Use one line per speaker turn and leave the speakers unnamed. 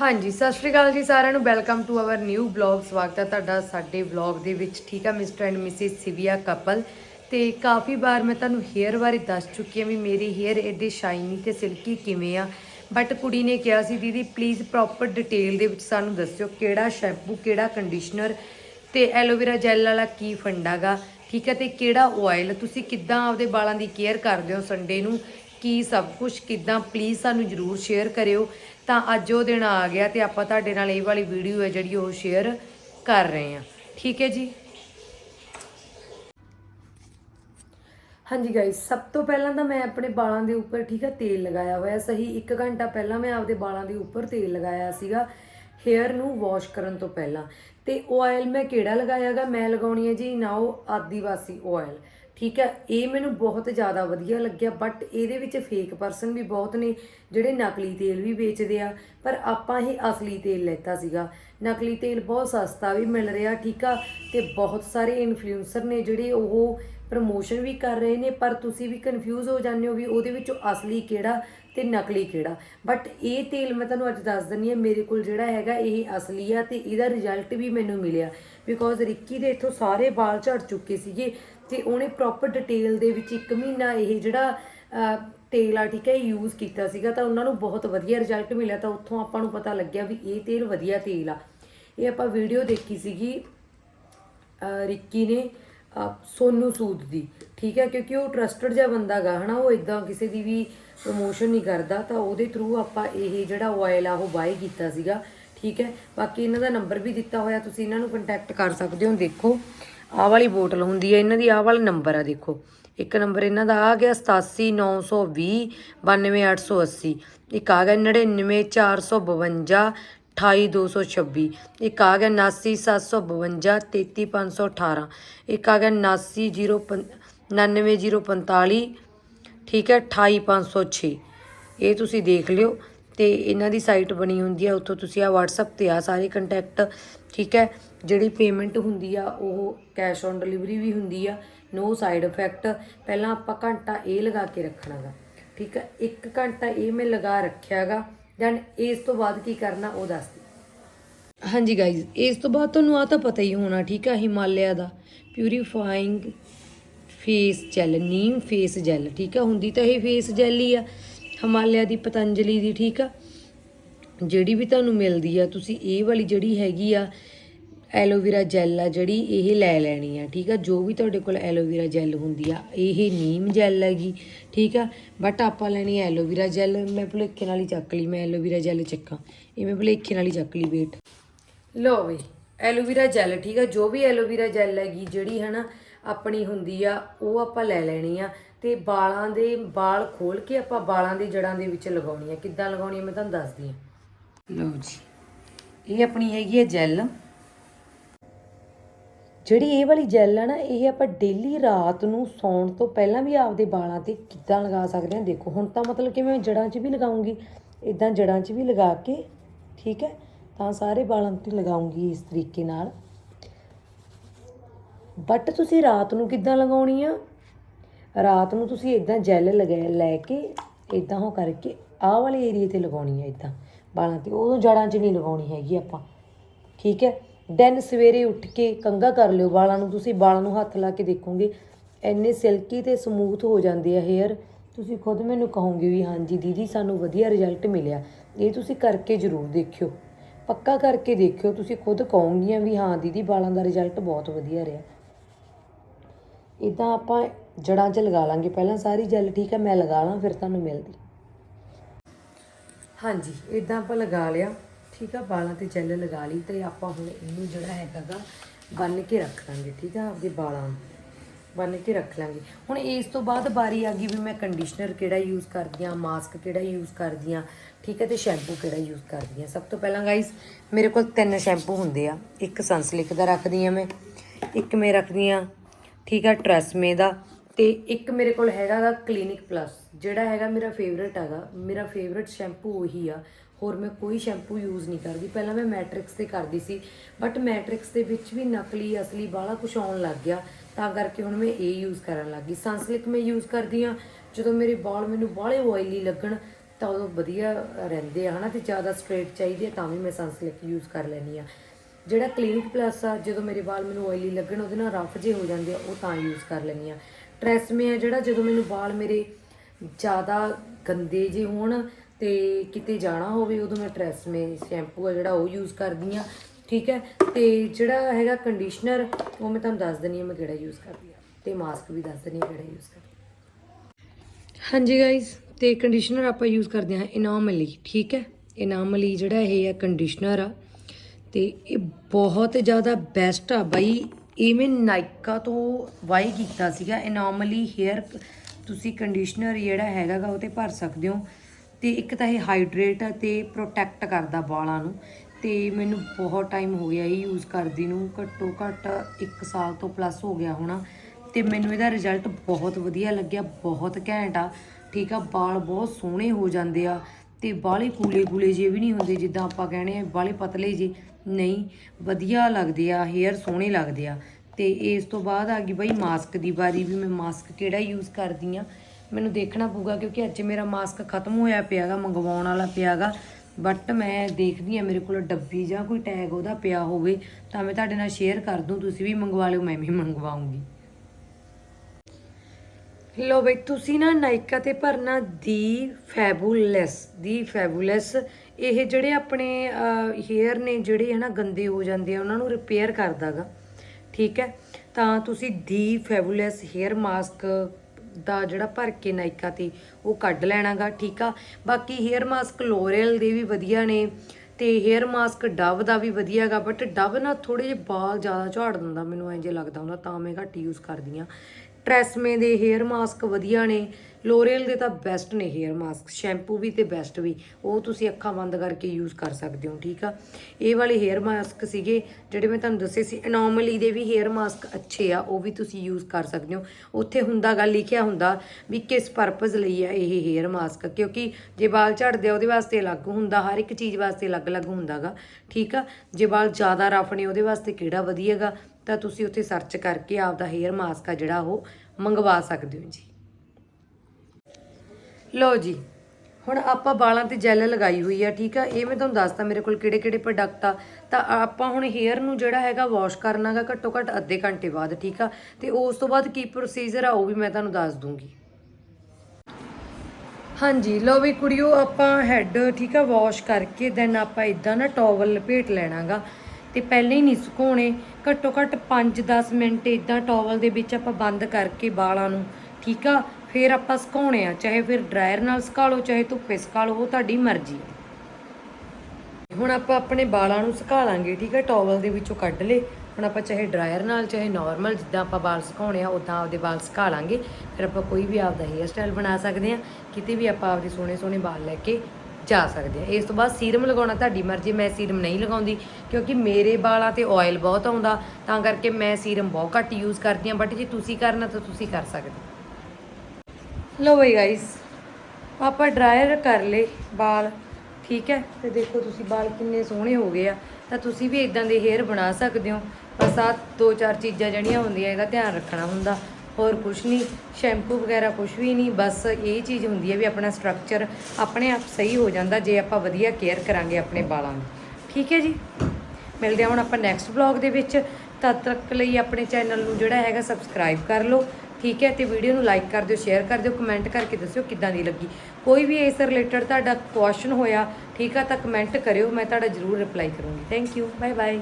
ਹਾਂਜੀ, ਸਤਿ ਸ਼੍ਰੀ ਅਕਾਲ ਜੀ ਸਾਰਿਆਂ ਨੂੰ। Welcome to our new blog ਸਵਾਗਤ ਹੈ ਤੁਹਾਡਾ ਸਾਡੇ ਬਲੌਗ ਦੇ ਵਿੱਚ। ਠੀਕ ਆ Mr and Mrs Sivia couple ਤੇ ਕਾਫੀ ਵਾਰ ਮੈਂ ਤੁਹਾਨੂੰ ਹੇਅਰ ਬਾਰੇ ਦੱਸ ਚੁੱਕੀ ਹਾਂ ਵੀ ਮੇਰੀ ਹੇਅਰ ਐਡੇ ਸ਼ਾਈਨੀ ਤੇ ਸਿਲਕੀ ਕਿਵੇਂ ਆ। ਬਟ ਕੁੜੀ ਨੇ ਕਿਹਾ ਸੀ, ਦੀਦੀ ਪਲੀਜ਼ ਪ੍ਰੋਪਰ ਡਿਟੇਲ ਦੇ ਵਿੱਚ ਸਾਨੂੰ ਦੱਸਿਓ ਕਿਹੜਾ ਸ਼ੈਂਪੂ ਕਿਹੜਾ ਕੰਡੀਸ਼ਨਰ ਤੇ ਐਲੋਵੇਰਾ ਜੈਲ ਵਾਲਾ ਕੀ ਫੰਡਾਗਾ ਠੀਕ ਹੈ, ਤੇ ਕਿਹੜਾ ਆਇਲ ਤੁਸੀਂ ਕਿੱਦਾਂ ਆਪਦੇ ਵਾਲਾਂ ਦੀ ਕੇਅਰ ਕਰਦੇ ਹੋ ਸੰਡੇ ਨੂੰ? ਕੀ ਸਭ ਕੁਝ ਕਿੱਦਾਂ? ਪਲੀਜ਼ ਸਾਨੂੰ ਜਰੂਰ ਸ਼ੇਅਰ ਕਰਿਓ। ਤਾਂ ਅੱਜ ਉਹ ਦਿਨ ਆ ਗਿਆ ਤੇ ਆਪਾਂ ਤੁਹਾਡੇ ਨਾਲ ਇਹ ਵਾਲੀ ਵੀਡੀਓ ਹੈ ਜਿਹੜੀ ਉਹ ਸ਼ੇਅਰ ਕਰ ਰਹੇ ਹਾਂ। ਠੀਕ ਹੈ ਜੀ? ਹਾਂਜੀ ਗਾਇਸ ਸਭ ਤੋਂ ਪਹਿਲਾਂ ਤਾਂ ਮੈਂ ਆਪਣੇ ਵਾਲਾਂ ਦੇ ਉੱਪਰ ਠੀਕ ਆ ਤੇਲ ਲਗਾਇਆ ਹੋਇਆ। ਸਹੀ 1 ਘੰਟਾ ਪਹਿਲਾਂ ਮੈਂ ਆਪਦੇ ਵਾਲਾਂ ਦੇ ਉੱਪਰ ਤੇਲ ਲਗਾਇਆ ਸੀਗਾ ਹੇਅਰ ਨੂੰ ਵਾਸ਼ ਕਰਨ ਤੋਂ ਪਹਿਲਾਂ। ਤੇ ਆਇਲ ਮੈਂ ਕਿਹੜਾ ਲਗਾਇਆਗਾ? ਮੈਂ ਲਗਾਉਣੀ ਹੈ ਜੀ ਨਾਓ ਆਦੀਵਾਸੀ ਆਇਲ ਠੀਕ ਹੈ, ਇਹ ਮੈਨੂੰ ਬਹੁਤ ਜ਼ਿਆਦਾ ਵਧੀਆ ਲੱਗਿਆ ਬਟ ਇਹਦੇ ਵਿੱਚ ਫੇਕ ਪਰਸਨ ਵੀ ਬਹੁਤ ਨੇ, ਜਿਹੜੇ ਨਕਲੀ ਤੇਲ ਵੀ ਵੇਚਦੇ ਆ, ਪਰ ਆਪਾਂ ਇਹ ਅਸਲੀ ਤੇਲ ਲੈਤਾ ਸੀਗਾ। ਨਕਲੀ ਤੇਲ ਬਹੁਤ ਸਸਤਾ ਵੀ ਮਿਲ ਰਿਹਾ, ਠੀਕ ਆ, ਤੇ ਬਹੁਤ ਸਾਰੇ ਇਨਫਲੂਐਂਸਰ ਨੇ ਜਿਹੜੇ ਉਹ ਪ੍ਰਮੋਸ਼ਨ ਵੀ ਕਰ ਰਹੇ ਨੇ, ਪਰ ਤੁਸੀਂ ਵੀ ਕਨਫਿਊਜ਼ ਹੋ ਜਾਂਦੇ ਹੋ ਵੀ ਉਹਦੇ ਵਿੱਚੋਂ ਅਸਲੀ ਕਿਹੜਾ ਤੇ ਨਕਲੀ ਕਿਹੜਾ। ਬਟ ਇਹ ਤੇਲ ਮੈਂ ਤੁਹਾਨੂੰ ਅੱਜ ਦੱਸ ਦਿੰਨੀ ਆ ਮੇਰੇ ਕੋਲ ਜਿਹੜਾ ਹੈਗਾ ਇਹ ਅਸਲੀ ਆ ਤੇ ਇਹਦਾ ਰਿਜ਼ਲਟ ਵੀ ਮੈਨੂੰ ਮਿਲਿਆ ਬਿਕੋਜ਼ ਰਿੱਕੀ ਦੇ ਇੱਥੋਂ ਸਾਰੇ ਵਾਲ ਝੜ ਚੁੱਕੇ ਸੀਗੇ ਤੇ ਉਹਨੇ ਪ੍ਰੋਪਰ ਡਿਟੇਲ ਦੇ ਵਿੱਚ ਇੱਕ ਮਹੀਨਾ ਇਹ ਜਿਹੜਾ ਤੇਲ ਆ, ਠੀਕ ਹੈ ਯੂਜ਼ ਕੀਤਾ ਸੀਗਾ, ਤਾਂ ਉਹਨਾਂ ਨੂੰ ਬਹੁਤ ਵਧੀਆ ਰਿਜ਼ਲਟ ਮਿਲਿਆ, ਤਾਂ ਉੱਥੋਂ ਆਪਾਂ ਨੂੰ ਪਤਾ ਲੱਗਿਆ ਵੀ ਇਹ ਤੇਲ ਵਧੀਆ ਤੇਲ ਆ। ਇਹ ਆਪਾਂ ਵੀਡੀਓ ਦੇਖੀ ਸੀਗੀ, ਅਹ, ਰਿੱਕੀ ਨੇ, ਅਹ, ਸੋਨੂ ਸੂਦ ਦੀ, ਠੀਕ ਹੈ, ਕਿਉਂਕਿ ਉਹ ਟਰਸਟਡ ਜਿਹਾ ਬੰਦਾ ਗਾ, ਹਨਾ, ਉਹ ਇਦਾਂ ਕਿਸੇ ਦੀ ਵੀ ਪ੍ਰੋਮੋਸ਼ਨ ਨਹੀਂ ਕਰਦਾ, ਤਾਂ ਉਹਦੇ ਥਰੂ ਆਪਾਂ ਇਹ ਜਿਹੜਾ ਆਇਲ ਆ, ਉਹ ਬਾਏ ਕੀਤਾ ਸੀਗਾ, ਠੀਕ ਹੈ। ਬਾਕੀ ਇਹਨਾਂ ਦਾ ਨੰਬਰ ਵੀ ਦਿੱਤਾ ਹੋਇਆ, ਤੁਸੀਂ ਇਹਨਾਂ ਨੂੰ ਕੰਟੈਕਟ ਕਰ ਸਕਦੇ ਹੋ, ਦੇਖੋ। ਆਹ ਵਾਲੀ ਬੋਟਲ ਹੁੰਦੀ ਹੈ, ਇਹਨਾਂ ਦੀ ਆਹ ਵਾਲਾ ਨੰਬਰ ਆ ਦੇਖੋ। ਇੱਕ ਨੰਬਰ ਇਹਨਾਂ ਦਾ ਆ ਗਿਆ 87920 92880 ਇੱਕ ਆ ਗਿਆ 99452 28226 ਇੱਕ ਆ ਗਿਆ 79752 33518 ਇੱਕ ਆ ਗਿਆ 99045 ਠੀਕ ਹੈ 28506 ਇਹ ਤੁਸੀਂ ਦੇਖ ਲਿਓ। ਤੇ ਇਹਨਾਂ ਦੀ ਸਾਈਟ ਬਣੀ ਹੁੰਦੀ ਆ, ਉੱਥੋਂ ਤੁਸੀਂ ਆ WhatsApp ਤੇ ਆ ਸਾਰੇ ਕੰਟੈਕਟ ਠੀਕ ਹੈ? ਜਿਹੜੀ ਪੇਮੈਂਟ ਹੁੰਦੀ ਆ, ਉਹ ਕੈਸ਼ ਔਨ ਡਿਲੀਵਰੀ ਵੀ ਹੁੰਦੀ ਆ ਨੋ ਸਾਈਡ ਇਫੈਕਟ ਪਹਿਲਾਂ ਆਪਾਂ ਘੰਟਾ ਇਹ ਲਗਾ ਕੇ ਰੱਖਣਾਗਾ, ਠੀਕ ਹੈ? ਇੱਕ ਘੰਟਾ ਇਹ ਮੈਂ ਲਗਾ ਰੱਖਿਆਗਾ ਦੈਨ ਇਸ ਤੋਂ ਬਾਅਦ ਕੀ ਕਰਨਾ, ਉਹ ਦੱਸ ਦਿਓ ਹਾਂਜੀ ਗਾਇਜ਼ ਇਸ ਤੋਂ ਬਾਅਦ ਤੁਹਾਨੂੰ ਆ ਤਾਂ ਪਤਾ ਹੀ ਹੋਣਾ, ਠੀਕ ਆ, ਹਿਮਾਲਿਆ ਦਾ purifying face gel neem face gel ਠੀਕ ਆ? ਹੁੰਦੀ ਤਾਂ ਇਹ ਫੇਸ ਜੈਲ ਹੀ ਆ ਹਿਮਾਲਿਆ ਦੀ ਪਤੰਜਲੀ ਦੀ, ਠੀਕ ਆ? ਜਿਹੜੀ ਵੀ ਤੁਹਾਨੂੰ ਮਿਲਦੀ ਆ, ਤੁਸੀਂ ਇਹ ਵਾਲੀ ਜਿਹੜੀ ਹੈਗੀ ਆ ਐਲੋਵੇਰਾ ਜੈਲ ਆ, ਜਿਹੜੀ ਇਹ ਲੈ ਲੈਣੀ ਆ, ਠੀਕ ਆ? ਜੋ ਵੀ ਤੁਹਾਡੇ ਕੋਲ ਐਲੋਵੇਰਾ ਜੈਲ ਹੁੰਦੀ ਆ, ਇਹ ਨੀਮ ਜੈਲ ਹੈਗੀ, ਠੀਕ ਆ? ਬਟ ਆਪਾਂ ਲੈਣੀ ਆ ਐਲੋਵੇਰਾ ਜੈਲ ਮੈਂ ਭੁਲੇਖੇ ਨਾਲ ਹੀ ਚੱਕ ਲਈ, ਮੈਂ ਐਲੋਵੇਰਾ ਜੈਲ ਚੱਕਾਂ। ਇਹ ਮੈਂ ਭੁਲੇਖੇ ਨਾਲ ਹੀ ਚੱਕ ਲਈ ਵੇਟ ਲੋ ਵੀ ਐਲੋਵੇਰਾ ਜੈਲ ਠੀਕ ਆ? ਜੋ ਵੀ ਐਲੋਵੇਰਾ ਜੈਲ ਹੈਗੀ, ਜਿਹੜੀ ਹਨਾ ਆਪਣੀ ਹੁੰਦੀ ਆ, ਉਹ ਆਪਾਂ ਲੈ ਲੈਣੀ ਆ। ਤੇ ਵਾਲਾਂ ਦੇ ਵਾਲ ਖੋਲ ਕੇ ਆਪਾਂ ਵਾਲਾਂ ਦੀ ਜੜਾਂ ਦੇ ਵਿੱਚ ਲਗਾਉਣੀ ਆ। ਕਿੱਦਾਂ ਲਗਾਉਣੀ ਆ ਮੈਂ ਤੁਹਾਨੂੰ ਦੱਸਦੀ ਆ। ਲਓ ਜੀ, ਇਹ ਆਪਣੀ ਹੈਗੀ ਹੈ ਜੈਲ। ਜਿਹੜੀ ਇਹ ਵਾਲੀ ਜੈਲ ਆ ਨਾ, ਇਹ ਆਪਾਂ ਡੇਲੀ ਰਾਤ ਨੂੰ ਸੌਣ ਤੋਂ ਪਹਿਲਾਂ ਵੀ ਆਪਦੇ ਵਾਲਾਂ ਤੇ ਕਿੱਦਾਂ ਲਗਾ ਸਕਦੇ ਹਾਂ ਦੇਖੋ, ਹੁਣ ਤਾਂ ਮਤਲਬ ਕਿ ਮੈਂ ਜੜਾਂ 'ਚ ਵੀ ਲਗਾਉਂਗੀ ਇਦਾਂ ਜੜਾਂ 'ਚ ਵੀ ਲਗਾ ਕੇ, ਠੀਕ ਹੈ, ਤਾਂ ਸਾਰੇ ਵਾਲਾਂ ਤੇ ਲਗਾਉਂਗੀ ਇਸ ਤਰੀਕੇ ਨਾਲ। ਬਟ ਤੁਸੀਂ ਰਾਤ ਨੂੰ ਕਿੱਦਾਂ ਲਗਾਉਣੀ ਆ? ਰਾਤ ਨੂੰ ਤੁਸੀਂ ਇਦਾਂ ਜੈਲ ਲਗਾ, ਲੈ ਕੇ ਇਦਾਂ ਹੋ ਕਰਕੇ ਆਹ ਵਾਲੇ ਏਰੀਏ ਤੇ ਲਗਾਉਣੀ ਆ ਇਦਾਂ ਵਾਲਾਂ ਤੇ ਉਦੋਂ ਜੜਾਂ 'ਚ ਨਹੀਂ ਲਗਾਉਣੀ ਹੈਗੀ ਆਪਾਂ। ਠੀਕ ਹੈ? ਦੈਨ ਸਵੇਰੇ ਉੱਠ ਕੇ ਕੰਗਾ ਕਰ ਲਿਓ। ਵਾਲਾਂ ਨੂੰ ਤੁਸੀਂ ਵਾਲਾਂ ਨੂੰ ਹੱਥ ਲਾ ਕੇ ਦੇਖੋਗੇ। ਇੰਨੇ ਸਿਲਕੀ ਤੇ ਸਮੂਥ ਹੋ ਜਾਂਦੇ ਆ ਹੇਅਰ ਤੁਸੀਂ ਖੁਦ ਮੈਨੂੰ ਕਹੋਗੇ ਵੀ ਹਾਂਜੀ ਦੀਦੀ, ਸਾਨੂੰ ਵਧੀਆ ਰਿਜ਼ਲਟ ਮਿਲਿਆ। ਇਹ ਤੁਸੀਂ ਕਰਕੇ ਜ਼ਰੂਰ ਦੇਖਿਓ। ਪੱਕਾ ਕਰਕੇ ਦੇਖਿਓ। ਤੁਸੀਂ ਖੁਦ ਕਹੋਗੀਆਂ ਵੀ ਹਾਂ ਦੀਦੀ ਵਾਲਾਂ ਦਾ ਰਿਜ਼ਲਟ ਬਹੁਤ ਵਧੀਆ ਰਿਹਾ। ਇੱਦਾਂ ਆਪਾਂ ਜੜਾਂ 'ਚ ਲਗਾ ਲਾਂਗੇ। ਪਹਿਲਾਂ ਸਾਰੀ ਜੈਲ ਠੀਕ ਹੈ, ਮੈਂ ਲਗਾ ਲਾਂ, ਫਿਰ ਤੁਹਾਨੂੰ ਮਿਲਦੀ। ਹਾਂਜੀ ਇਦਾਂ ਆਪਾਂ ਲਗਾ ਲਿਆ। ਠੀਕ ਆ ਬਾਲਾਂ ਤੇ ਜੈਲ ਲਗਾ ਲਈ ਤੇ ਆਪਾਂ ਹੁਣ ਇਹਨੂੰ ਜਿਹੜਾ ਹੈਗਾਗਾ ਬੰਨ ਕੇ ਰੱਖ ਲਾਂਗੇ ਠੀਕ ਆ, ਆਪਦੇ ਬਾਲਾਂ ਨੂੰ। ਬੰਨ ਕੇ ਰੱਖ ਲਾਂਗੇ। ਹੁਣ ਇਸ ਤੋਂ ਬਾਅਦ ਬਾਰੀ ਆ ਗਈ ਵੀ ਮੈਂ ਕੰਡੀਸ਼ਨਰ ਕਿਹੜਾ ਯੂਜ਼ ਕਰਦੀ ਆ ਮਾਸਕ ਕਿਹੜਾ ਯੂਜ਼ ਕਰਦੀ ਆ, ਠੀਕ ਹੈ ਤੇ ਸ਼ੈਂਪੂ ਕਿਹੜਾ ਯੂਜ਼ ਕਰਦੀ ਆ। ਸਭ ਤੋਂ ਪਹਿਲਾਂ ਗਾਇਸ ਮੇਰੇ ਕੋਲ ਤਿੰਨ ਸ਼ੈਂਪੂ ਹੁੰਦੇ ਆ। ਇੱਕ ਸਨਸਲਿਕ ਦਾ ਰੱਖਦੀ ਆ ਮੈਂ, ਇੱਕ ਮੈਂ ਰੱਖਦੀ ਆ। ਠੀਕ ਆ ਟ੍ਰੈਸਮੇ ਦਾ। ਤੇ ਇੱਕ ਮੇਰੇ ਕੋਲ ਹੈਗਾਗਾ ਕਲੀਨਿਕ ਪਲੱਸ ਜਿਹੜਾ ਹੈਗਾ ਮੇਰਾ ਫੇਵਰਟ ਹੈਗਾ। ਮੇਰਾ ਫੇਵਰਟ ਸ਼ੈਂਪੂ ਉਹੀ ਆ। ਹੋਰ ਮੈਂ ਕੋਈ ਸ਼ੈਂਪੂ ਯੂਜ਼ ਨਹੀਂ ਕਰਦੀ। ਪਹਿਲਾਂ ਮੈਂ ਮੈਟ੍ਰਿਕਸ ਤੇ ਕਰਦੀ ਸੀ ਬਟ ਮੈਟ੍ਰਿਕਸ ਦੇ ਵਿੱਚ ਵੀ ਨਕਲੀ, ਅਸਲੀ ਬਾਲਾ ਕੁਝ ਆਉਣ ਲੱਗ ਗਿਆ। ਤਾਂ ਕਰਕੇ ਹੁਣ ਮੈਂ ਇਹ ਯੂਜ਼ ਕਰਨ ਲੱਗੀ ਸਨਸਲਿਕ ਮੈਂ ਯੂਜ਼ ਕਰਦੀ ਆ ਜਦੋਂ ਮੇਰੇ ਵਾਲ ਮੈਨੂੰ ਬਾਹਲੇ ਆਇਲੀ ਲੱਗਣ, ਤਾਂ ਉਦੋਂ ਵਧੀਆ ਰਹਿੰਦੇ ਆ, ਹਨਾ? ਤੇ ਜ਼ਿਆਦਾ ਸਟ੍ਰੇਟ ਚਾਹੀਦੀ ਹੈ ਤਾਂ ਵੀ ਮੈਂ ਸਨਸਿਲਕ ਯੂਜ਼ ਕਰ ਲੈਂਦੀ ਆ ਜਿਹੜਾ ਕਲੀਨਿਕ ਪਲੱਸ ਆ, ਜਦੋਂ ਮੇਰੇ ਵਾਲ ਮੈਨੂੰ ਆਇਲੀ ਲੱਗਣ, ਉਹਦੇ ਨਾਲ ਰਫ ਜੇ ਹੋ ਜਾਂਦੇ ਆ, ਉਹ ਤਾਂ ਯੂਜ਼ ਕਰ ਲੈਂਦੀ ਆ। ਟ੍ਰੈਸਮੇ ਆ ਜਿਹੜਾ, ਜਦੋਂ ਮੈਨੂੰ ਵਾਲ ਮੇਰੇ ਜ਼ਿਆਦਾ ਗੰਦੇ ਜੇ ਹੋਣ ਤੇ ਕਿਤੇ ਜਾਣਾ ਹੋਵੇ, ਉਦੋਂ ਮੈਂ ਟ੍ਰੈਸਮੇ ਸ਼ੈਂਪੂ ਆ ਜਿਹੜਾ, ਉਹ ਯੂਜ਼ ਕਰਦੀ ਆ, ਠੀਕ ਹੈ? ਤੇ ਜਿਹੜਾ ਹੈਗਾ ਕੰਡੀਸ਼ਨਰ ਉਹ ਮੈਂ ਤੁਹਾਨੂੰ ਦੱਸ ਦਿੰਦੀ ਆ, ਮੈਂ ਕਿਹੜਾ ਯੂਜ਼ ਕਰਦੀ ਆ। ਤੇ ਮਾਸਕ ਵੀ ਦੱਸ ਦਿੰਦੀ ਆ, ਕਿਹੜਾ ਯੂਜ਼ ਕਰਦੀ ਹਾਂਜੀ ਗਾਇਸ ਤੇ ਕੰਡੀਸ਼ਨਰ ਆਪਾਂ ਯੂਜ਼ ਕਰਦੇ ਹਾਂ ਇਨਾਮਲੀ ਠੀਕ ਹੈ? ਇਨਾਮਲੀ ਜਿਹੜਾ ਇਹ ਹੈ ਕੰਡੀਸ਼ਨਰ ਆ ਤੇ ਇਹ ਬਹੁਤ ਜ਼ਿਆਦਾ ਬੈਸਟ ਆ ਬਾਈ। ਇਹ ਮੈਂ ਨਾਇਕਾ ਤੋਂ ਬਾਈ ਕੀਤਾ ਸੀਗਾ। ਇਨਾਮਲੀ ਹੇਅਰ ਤੁਸੀਂ ਕੰਡੀਸ਼ਨਰ ਜਿਹੜਾ ਹੈਗਾਗਾ ਉਹ ਤੇ ਭਰ ਸਕਦੇ ਹੋ। ਤੇ ਇੱਕ ਤਾਂ ਇਹ ਹਾਈਡਰੇਟ ਆ ਤੇ ਪ੍ਰੋਟੈਕਟ ਕਰਦਾ ਵਾਲਾਂ ਨੂੰ। ਤੇ ਮੈਨੂੰ ਬਹੁਤ ਟਾਈਮ ਹੋ ਗਿਆ ਇਹ ਯੂਜ਼ ਕਰਦੀ ਨੂੰ। ਘੱਟੋ ਘੱਟ 1 ਸਾਲ ਤੋਂ ਪਲੱਸ ਹੋ ਗਿਆ ਹੋਣਾ। ਤੇ ਮੈਨੂੰ ਇਹਦਾ ਰਿਜ਼ਲਟ ਬਹੁਤ ਵਧੀਆ ਲੱਗਿਆ, ਬਹੁਤ ਘੈਂਟ ਆ। ਠੀਕ ਆ, ਵਾਲ ਬਹੁਤ ਸੋਹਣੇ ਹੋ ਜਾਂਦੇ ਆ। ਤੇ ਬਾਲੇ ਕੂਲੇ ਕੂਲੇ ਜੇ ਵੀ ਨਹੀਂ ਹੁੰਦੇ, ਜਿੱਦਾਂ ਆਪਾਂ ਕਹਿੰਦੇ ਆ ਬਾਲੇ ਪਤਲੇ ਜੇ। ਨਹੀਂ, ਵਧੀਆ ਲੱਗਦੇ ਆ ਹੇਅਰ ਸੋਹਣੇ ਲੱਗਦੇ ਆ। ਤੇ ਇਸ ਤੋਂ ਬਾਅਦ ਆ ਗਈ ਬਈ ਮਾਸਕ ਦੀ ਵਾਰੀ ਵੀ ਮੈਂ ਮਾਸਕ ਕਿਹੜਾ ਯੂਜ਼ ਕਰਦੀ ਆ। ਮੈਨੂੰ ਦੇਖਣਾ ਪਊਗਾ ਕਿਉਂਕਿ ਅੱਜ ਮੇਰਾ ਮਾਸਕ ਖਤਮ ਹੋਇਆ ਪਿਆਗਾ, ਮੰਗਵਾਉਣ ਵਾਲਾ ਪਿਆਗਾ। ਬਟ ਮੈਂ ਦੇਖਦੀ ਆ, ਮੇਰੇ ਕੋਲ ਡੱਬੀ ਜਾਂ ਕੋਈ ਟੈਗ ਉਹਦਾ ਪਿਆ ਹੋਵੇ, ਤਾਂ ਮੈਂ ਤੁਹਾਡੇ ਨਾਲ ਸ਼ੇਅਰ ਕਰ ਦੂੰ, ਤੁਸੀਂ ਵੀ ਮੰਗਵਾ ਲਿਓ, ਮੈਂ ਵੀ ਮੰਗਵਾਉਂਗੀ। ਲੋ ਬਈ, ਤੁਸੀਂ ਨਾ ਨਾਇਕਾ ਤੇ ਭਰਨਾ ਦੀ ਫੈਬੂਲੈਸ ਦੀ ਫੈਬੂਲੈਸ ਇਹ ਜਿਹੜੇ ਆਪਣੇ ਹੇਅਰ ਨੇ ਜਿਹੜੇ ਹਨਾ ਗੰਦੇ ਹੋ ਜਾਂਦੇ ਆ, ਉਹਨਾਂ ਨੂੰ ਰਿਪੇਅਰ ਕਰਦਾਗਾ, ਠੀਕ ਹੈ? ਤਾਂ ਤੁਸੀਂ ਦੀ ਫੈਬੂਲੈਸ ਹੇਅਰ ਮਾਸਕ ਦਾ ਜਿਹੜਾ ਭਰ ਕੇ ਨਾਇਕਾ ਤੇ ਉਹ ਕੱਢ ਲੈਣਾਗਾ, ਠੀਕ ਆ? ਬਾਕੀ ਹੇਅਰ ਮਾਸਕ ਲੋਰੀਅਲ ਦੇ ਵੀ ਵਧੀਆ ਨੇ ਤੇ ਹੇਅਰ ਮਾਸਕ ਡਵ ਦਾ ਵੀ ਵਧੀਆਗਾ ਬਟ ਡਵ ਨਾ ਥੋੜੇ ਜਿਹੇ ਬਾਲ ਜ਼ਿਆਦਾ ਝਾੜ ਦਿੰਦਾ ਮੈਨੂੰ, ਐਂ ਜੇ ਲੱਗਦਾ ਹੁੰਦਾ, ਤਾਂ ਮੈਂ ਘੱਟ ਯੂਜ਼ ਕਰਦੀ ਆ ਟ੍ਰੈਸਮੇ ਦੇ ਹੇਅਰ ਮਾਸਕ ਵਧੀਆ ਨੇ। ਲੋਰੀਅਲ ਦੇ ਤਾਂ ਬੈਸਟ ਨੇ ਹੇਅਰ ਮਾਸਕ। ਸ਼ੈਂਪੂ ਵੀ ਤੇ ਬੈਸਟ ਵੀ। ਉਹ ਤੁਸੀਂ ਅੱਖਾਂ ਬੰਦ ਕਰਕੇ ਯੂਜ਼ ਕਰ ਸਕਦੇ ਹੋ, ਠੀਕ ਆ? ਇਹ ਵਾਲੇ ਹੇਅਰ ਮਾਸਕ ਸੀਗੇ, ਜਿਹੜੇ ਮੈਂ ਤੁਹਾਨੂੰ ਦੱਸੇ ਸੀ ਅਨੋਮਲੀ ਦੇ ਵੀ ਹੇਅਰ ਮਾਸਕ ਅੱਛੇ ਆ, ਉਹ ਵੀ ਤੁਸੀਂ ਯੂਜ਼ ਕਰ ਸਕਦੇ ਹੋ। ਉੱਥੇ ਹੁੰਦਾ ਗਾ, ਲਿਖਿਆ ਹੁੰਦਾ ਵੀ ਕਿਸ ਪਰਪਸ ਲਈ ਆ ਇਹ ਹੇਅਰ ਮਾਸਕ, ਕਿਉਂਕਿ ਜੇ ਵਾਲ ਝੜਦੇ ਆ, ਉਹਦੇ ਵਾਸਤੇ ਅਲੱਗ ਹੁੰਦਾ, ਹਰ ਇੱਕ ਚੀਜ਼ ਵਾਸਤੇ ਅਲੱਗ-ਅਲੱਗ ਹੁੰਦਾਗਾ ਠੀਕ ਆ? ਜੇ ਵਾਲ ਜ਼ਿਆਦਾ ਰਫ ਨੇ, ਉਹਦੇ ਵਾਸਤੇ ਕਿਹੜਾ ਵਧੀਆਗਾ ਤਾਂ ਤੁਸੀਂ ਉੱਥੇ ਸਰਚ ਕਰਕੇ ਆਪਦਾ ਹੇਅਰ ਮਾਸਕ ਆ ਜਿਹੜਾ ਉਹ ਮੰਗਵਾ ਸਕਦੇ ਹੋ ਜੀ। ਲਓ ਜੀ, ਹੁਣ ਆਪਾਂ ਵਾਲਾਂ ਤੇ ਜੈਲ ਲਗਾਈ ਹੋਈ ਆ, ਠੀਕ ਆ? ਇਹ ਮੈਂ ਤੁਹਾਨੂੰ ਦੱਸਤਾ, ਮੇਰੇ ਕੋਲ ਕਿਹੜੇ ਕਿਹੜੇ ਪ੍ਰੋਡਕਟ ਆ। ਤਾਂ ਆਪਾਂ ਹੁਣ ਹੇਅਰ ਨੂੰ ਜਿਹੜਾ ਹੈਗਾ ਵਾਸ਼ ਕਰਨਾਗਾ ਘੱਟੋ ਘੱਟ ਅੱਧੇ ਘੰਟੇ ਬਾਅਦ, ਠੀਕ ਆ? ਤੇ ਉਸ ਤੋਂ ਬਾਅਦ ਕੀ ਪ੍ਰੋਸੀਜਰ ਆ ਉਹ ਵੀ ਮੈਂ ਤੁਹਾਨੂੰ ਦੱਸ ਦੂੰਗੀ। ਹਾਂਜੀ, ਲਓ ਵੀ ਕੁੜੀਓ, ਆਪਾਂ ਹੈੱਡ ਠੀਕ ਆ ਵਾਸ਼ ਕਰਕੇ ਦੈਨ ਆਪਾਂ ਇਦਾਂ ਨਾ ਟਾਵਲ ਲਪੇਟ ਲੈਣਾਗਾ ਤੇ ਪਹਿਲੇ ਹੀ ਨਹੀਂ ਸੁਕਾਉਣੇ। ਘੱਟੋ ਘੱਟ 5-10 ਮਿੰਟ ਇਦਾਂ ਟਾਵਲ ਦੇ ਵਿੱਚ ਆਪਾਂ ਬੰਦ ਕਰਕੇ ਵਾਲਾਂ ਨੂੰ, ਠੀਕ ਆ? ਫਿਰ ਆਪਾਂ ਸੁਕਾਉਣੇ ਆ, ਚਾਹੇ ਫਿਰ ਡਰਾਇਰ ਨਾਲ ਸੁਕਾ ਲਓ, ਚਾਹੇ ਧੁੱਪੇ ਸੁਕਾ ਲਓ, ਉਹ ਤੁਹਾਡੀ ਮਰਜ਼ੀ ਹੁਣ ਆਪਾਂ ਆਪਣੇ ਵਾਲਾਂ ਨੂੰ ਸੁਕਾ ਲਾਂਗੇ, ਠੀਕ ਆ? ਟਾਵਲ ਦੇ ਵਿੱਚੋਂ ਕੱਢ ਲੇ ਹੁਣ ਆਪਾਂ ਚਾਹੇ ਡਰਾਇਰ ਨਾਲ, ਚਾਹੇ ਨਾਰਮਲ, ਜਿੱਦਾਂ ਆਪਾਂ ਵਾਲ ਸੁਕਾਉਣੇ ਆ ਉਦਾਂ ਆਪਦੇ ਵਾਲ ਸੁਕਾ ਲਾਂਗੇ। ਫਿਰ ਆਪਾਂ ਕੋਈ ਵੀ ਆਪਦਾ ਹੇਅਰ ਸਟਾਈਲ ਬਣਾ ਸਕਦੇ ਆ। ਕਿਤੇ ਵੀ ਆਪਾਂ ਆਪਦੇ ਸੋਹਣੇ ਸੋਹਣੇ ਵਾਲ ਲੈ ਕੇ ਜਾ ਸਕਦੇ ਆ। ਇਸ ਤੋਂ ਬਾਅਦ ਸੀਰਮ ਲਗਾਉਣਾ ਤੁਹਾਡੀ ਮਰਜ਼ੀ, ਮੈਂ ਸੀਰਮ ਨਹੀਂ ਲਗਾਉਂਦੀ ਕਿਉਂਕਿ ਮੇਰੇ ਵਾਲਾਂ ਤੇ ਆਇਲ ਬਹੁਤ ਆਉਂਦਾ, ਤਾਂ ਕਰਕੇ ਮੈਂ ਸੀਰਮ ਬਹੁਤ ਘੱਟ ਯੂਜ਼ ਕਰਦੀ ਆ ਬਟ ਜੇ ਤੁਸੀਂ ਕਰਨਾ ਤਾਂ ਤੁਸੀਂ ਕਰ ਸਕਦੇ ਲੋ ਬਈ ਗਾਇਸ ਆਪਾਂ ਡਰਾਇਰ ਕਰ ਲੇ ਵਾਲ, ਠੀਕ ਹੈ? ਤੇ ਦੇਖੋ ਤੁਸੀਂ ਵਾਲ ਕਿੰਨੇ ਸੋਹਣੇ ਹੋ ਗਏ ਆ। ਤਾਂ ਤੁਸੀਂ ਵੀ ਇਦਾਂ ਦੇ ਹੇਅਰ ਬਣਾ ਸਕਦੇ ਹੋ। ਬਸ ਆ ਦੋ ਚਾਰ ਚੀਜ਼ਾਂ ਜਿਹੜੀਆਂ ਹੁੰਦੀਆਂ, ਇਹਦਾ ਧਿਆਨ ਰੱਖਣਾ ਹੁੰਦਾ। ਹੋਰ ਕੁਝ ਨਹੀਂ, ਸ਼ੈਂਪੂ ਵਗੈਰਾ ਕੁਝ ਵੀ ਨਹੀਂ, ਬਸ ਇਹ ਚੀਜ਼ ਹੁੰਦੀ ਹੈ ਵੀ ਆਪਣਾ ਸਟਰਕਚਰ ਆਪਣੇ ਆਪ ਸਹੀ ਹੋ ਜਾਂਦਾ ਜੇ ਆਪਾਂ ਵਧੀਆ ਕੇਅਰ ਕਰਾਂਗੇ ਆਪਣੇ ਵਾਲਾਂ ਦੀ ਠੀਕ ਹੈ ਜੀ? ਮਿਲਦੇ ਹਾਂ ਹੁਣ ਆਪਾਂ ਨੈਕਸਟ ਵਲੌਗ ਦੇ ਵਿੱਚ। ਤਦ ਤੱਕ ਲਈ ਆਪਣੇ ਚੈਨਲ ਨੂੰ ਜਿਹੜਾ ਹੈਗਾ ਸਬਸਕ੍ਰਾਈਬ ਕਰ ਲਓ। ਠੀਕ ਹੈ? ਤੇ ਵੀਡੀਓ ਨੂੰ ਲਾਈਕ ਕਰ ਦਿਓ ਸ਼ੇਅਰ ਕਰ ਦਿਓ ਕਮੈਂਟ ਕਰਕੇ ਦੱਸਿਓ ਕਿੱਦਾਂ ਦੀ ਲੱਗੀ। ਕੋਈ ਵੀ ਇਸ ਰਿਲੇਟਡ ਤੁਹਾਡਾ ਕੁਐਸਚਨ ਹੋਇਆ, ਠੀਕ ਆ, ਤਾਂ ਕਮੈਂਟ ਕਰਿਓ, ਮੈਂ ਤੁਹਾਡਾ ਜ਼ਰੂਰ ਰਿਪਲਾਈ ਕਰੂੰਗੀ। Thank you bye bye